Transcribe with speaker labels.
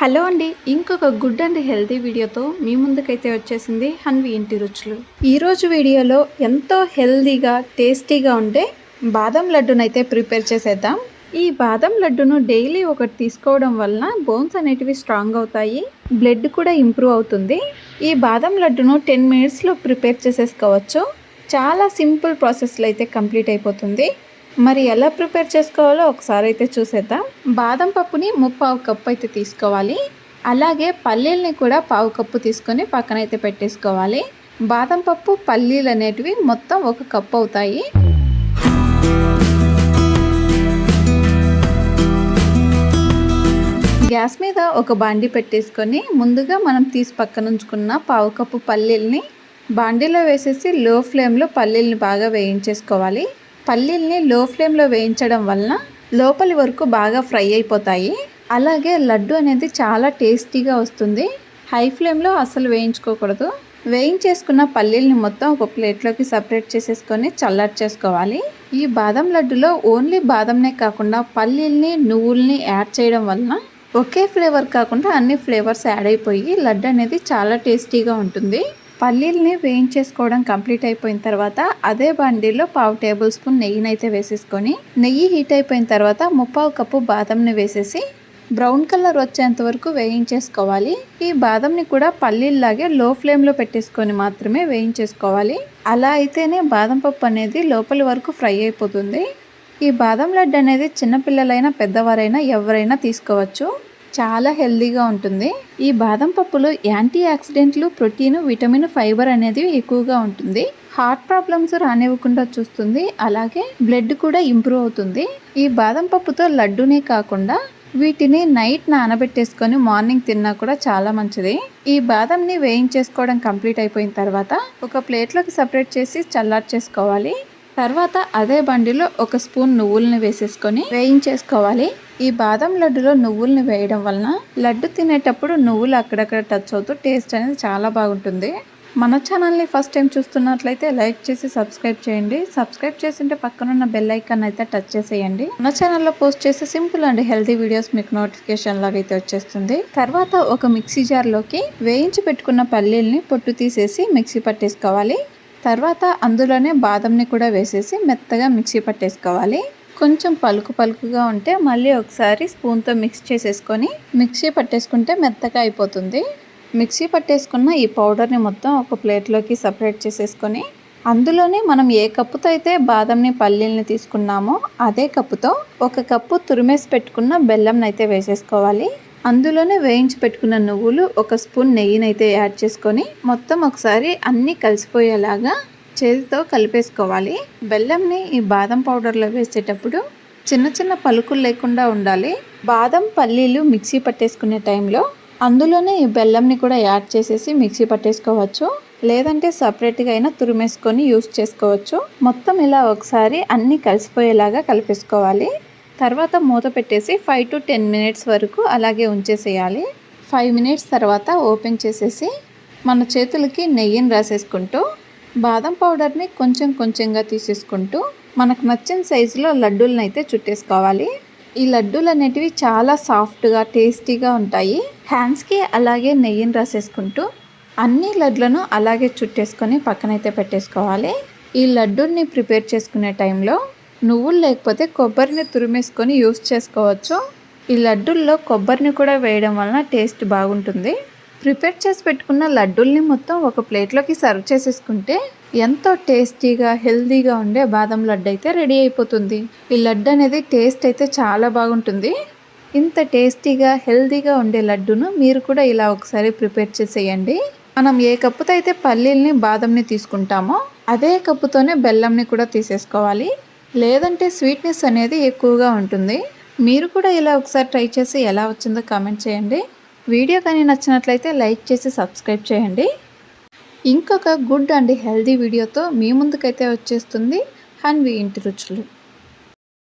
Speaker 1: Hello అండి ఇంకొక good and healthy వీడియోతో మీ ముందుకైతే వచ్చేసింది హన్వి ఇంటి రుచులు. ఈరోజు వీడియోలో ఎంతో హెల్తీగా టేస్టీగా ఉండే బాదం లడ్డునైతే ప్రిపేర్ చేసేద్దాం. ఈ బాదం లడ్డును డైలీ ఒకటి తీసుకోవడం వలన బోన్స్ అనేటివి స్ట్రాంగ్ అవుతాయి బ్లడ్ కూడా ఇంప్రూవ్ అవుతుంది. ఈ బాదం లడ్డును టెన్ మినిట్స్లో ప్రిపేర్ చేసేసుకోవచ్చు. చాలా సింపుల్ ప్రాసెస్లో అయితే కంప్లీట్ అయిపోతుంది. మరి ఎలా ప్రిపేర్ చేసుకోవాలో ఒకసారి అయితే చూసేద్దాం. బాదం పప్పుని ముప్పావు కప్పు అయితే తీసుకోవాలి. అలాగే పల్లీలని కూడా పావు కప్పు తీసుకొని పక్కన అయితే పెట్టేసుకోవాలి. బాదం పప్పు పల్లీలు అనేటివి మొత్తం ఒక కప్పు అవుతాయి. గ్యాస్ మీద ఒక బాండి పెట్టేసుకొని ముందుగా మనం తీసి పక్కన ఉంచుకున్న పావు కప్పు పల్లీల్ని బాండీలో వేసేసి లో ఫ్లేమ్లో పల్లీల్ని బాగా వేయించేసుకోవాలి. పల్లీల్ని లో ఫ్లేమ్లో వేయించడం వలన లోపలి వరకు బాగా ఫ్రై అయిపోతాయి. అలాగే లడ్డు అనేది చాలా టేస్టీగా వస్తుంది. హై ఫ్లేమ్లో అసలు వేయించుకోకూడదు. వేయించేసుకున్న పల్లీల్ని మొత్తం ఒక ప్లేట్లోకి సపరేట్ చేసేసుకొని చల్లటి చేసుకోవాలి. ఈ బాదం లడ్డులో ఓన్లీ బాదంనే కాకుండా పల్లీల్ని నువ్వుల్ని యాడ్ చేయడం వలన ఒకే ఫ్లేవర్ కాకుండా అన్ని ఫ్లేవర్స్ యాడ్ అయిపోయి లడ్డు అనేది చాలా టేస్టీగా ఉంటుంది. పల్లీల్ని వేయించేసుకోవడం కంప్లీట్ అయిపోయిన తర్వాత అదే బండిలో పావు టేబుల్ స్పూన్ నెయ్యినైతే వేసేసుకొని నెయ్యి హీట్ అయిపోయిన తర్వాత ముప్పావు కప్పు బాదంని వేసేసి బ్రౌన్ కలర్ వచ్చేంత వరకు వేయించేసుకోవాలి. ఈ బాదంని కూడా పల్లీల్లాగే లో ఫ్లేమ్లో పెట్టేసుకొని మాత్రమే వేయించేసుకోవాలి. అలా అయితేనే బాదం పప్పు అనేది లోపలి వరకు ఫ్రై అయిపోతుంది. ఈ బాదం లడ్డు అనేది చిన్నపిల్లలైనా పెద్దవారైనా ఎవరైనా తీసుకోవచ్చు. చాలా హెల్దీగా ఉంటుంది. ఈ బాదం పప్పులో యాంటీ ఆక్సిడెంట్లు ప్రోటీన్ విటమిన్ ఫైబర్ అనేది ఎక్కువగా ఉంటుంది. హార్ట్ ప్రాబ్లమ్స్ రానివ్వకుండా చూస్తుంది. అలాగే బ్లడ్ కూడా ఇంప్రూవ్ అవుతుంది. ఈ బాదం పప్పుతో లడ్డూనే కాకుండా వీటిని నైట్ నానబెట్టేసుకొని మార్నింగ్ తిన్నా కూడా చాలా మంచిది. ఈ బాదంని వేయించేసుకోవడం కంప్లీట్ అయిపోయిన తర్వాత ఒక ప్లేట్లోకి సపరేట్ చేసి చల్లార్చేసుకోవాలి. తర్వాత అదే బండిలో ఒక స్పూన్ నువ్వుల్ని వేసేసుకొని వేయించేసుకోవాలి. ఈ బాదం లడ్డులో నువ్వుల్ని వేయడం వలన లడ్డు తినేటప్పుడు నువ్వులు అక్కడక్కడ టచ్ అవుతూ టేస్ట్ అనేది చాలా బాగుంటుంది. మన ఛానల్ని ఫస్ట్ టైం చూస్తున్నట్లయితే లైక్ చేసి సబ్స్క్రైబ్ చేయండి. సబ్స్క్రైబ్ చేసింటే పక్కనున్న బెల్ ఐకాన్ అయితే టచ్ చేసేయండి. మన ఛానల్లో పోస్ట్ చేసే సింపుల్ అండ్ హెల్తీ వీడియోస్ మీకు నోటిఫికేషన్ లాగా అయితే వచ్చేస్తుంది. తర్వాత ఒక మిక్సీ జార్లోకి వేయించి పెట్టుకున్న పల్లీల్ని పొట్టు తీసేసి మిక్సీ పట్టేసుకోవాలి. తర్వాత అందులోనే బాదంని కూడా వేసేసి మెత్తగా మిక్సీ పట్టేసుకోవాలి. కొంచెం పలుకు పలుకుగా ఉంటే మళ్ళీ ఒకసారి స్పూన్తో మిక్స్ చేసేసుకొని మిక్సీ పట్టేసుకుంటే మెత్తగా అయిపోతుంది. మిక్సీ పట్టేసుకున్న ఈ పౌడర్ని మొత్తం ఒక ప్లేట్లోకి సపరేట్ చేసేసుకొని అందులోనే మనం ఏ కప్పుతో అయితే బాదంని పల్లీల్ని తీసుకున్నామో అదే కప్పుతో ఒక కప్పు తురిమేసి పెట్టుకున్న బెల్లంని అయితే వేసేసుకోవాలి. అందులోనే వేయించి పెట్టుకున్న నువ్వులు ఒక స్పూన్ నెయ్యినైతే యాడ్ చేసుకొని మొత్తం ఒకసారి అన్నీ కలిసిపోయేలాగా చేతితో కలిపేసుకోవాలి. బెల్లంని ఈ బాదం పౌడర్లో వేసేటప్పుడు చిన్న చిన్న పలుకులు లేకుండా ఉండాలి. బాదం పల్లీలు మిక్సీ పట్టేసుకునే టైంలో అందులోనే ఈ బెల్లంని కూడా యాడ్ చేసేసి మిక్సీ పట్టేసుకోవచ్చు. లేదంటే సపరేట్గా అయినా తురిమేసుకొని యూస్ చేసుకోవచ్చు. మొత్తం ఇలా ఒకసారి అన్నీ కలిసిపోయేలాగా కలిపేసుకోవాలి. తర్వాత మూత పెట్టేసి ఫైవ్ టు టెన్ మినిట్స్ వరకు అలాగే ఉంచేసేయాలి. ఫైవ్ మినిట్స్ తర్వాత ఓపెన్ చేసేసి మన చేతులకి నెయ్యిని రాసేసుకుంటూ బాదం పౌడర్ని కొంచెం కొంచెంగా తీసేసుకుంటూ మనకు నచ్చిన సైజులో లడ్డూలను అయితే చుట్టేసుకోవాలి. ఈ లడ్డూలు అనేటివి చాలా సాఫ్ట్గా టేస్టీగా ఉంటాయి. హ్యాండ్స్కి అలాగే నెయ్యిని రాసేసుకుంటూ అన్ని లడ్లను అలాగే చుట్టేసుకొని పక్కనైతే పెట్టేసుకోవాలి. ఈ లడ్డూని ప్రిపేర్ చేసుకునే టైంలో నువ్వులు లేకపోతే కొబ్బరిని తురిమేసుకొని యూస్ చేసుకోవచ్చు. ఈ లడ్డూల్లో కొబ్బరిని కూడా వేయడం వలన టేస్ట్ బాగుంటుంది. ప్రిపేర్ చేసి పెట్టుకున్న లడ్డూల్ని మొత్తం ఒక ప్లేట్లోకి సర్వ్ చేసేసుకుంటే ఎంతో టేస్టీగా హెల్తీగా ఉండే బాదం లడ్డు అయితే రెడీ అయిపోతుంది. ఈ లడ్డు అనేది టేస్ట్ అయితే చాలా బాగుంటుంది. ఇంత టేస్టీగా హెల్దీగా ఉండే లడ్డును మీరు కూడా ఇలా ఒకసారి ప్రిపేర్ చేసేయండి. మనం ఏ కప్పుతో అయితే పల్లీల్ని బాదంని తీసుకుంటామో అదే కప్పుతోనే బెల్లంని కూడా తీసేసుకోవాలి. లేదంటే స్వీట్నెస్ అనేది ఎక్కువగా ఉంటుంది. మీరు కూడా ఇలా ఒకసారి ట్రై చేసి ఎలా వచ్చిందో కామెంట్ చేయండి. వీడియో కానీ నచ్చినట్లయితే లైక్ చేసి సబ్స్క్రైబ్ చేయండి. ఇంకొక గుడ్ అండ్ హెల్దీ వీడియోతో మీ ముందుకైతే వచ్చేస్తుంది. హన్వి ఇంటి రుచులు.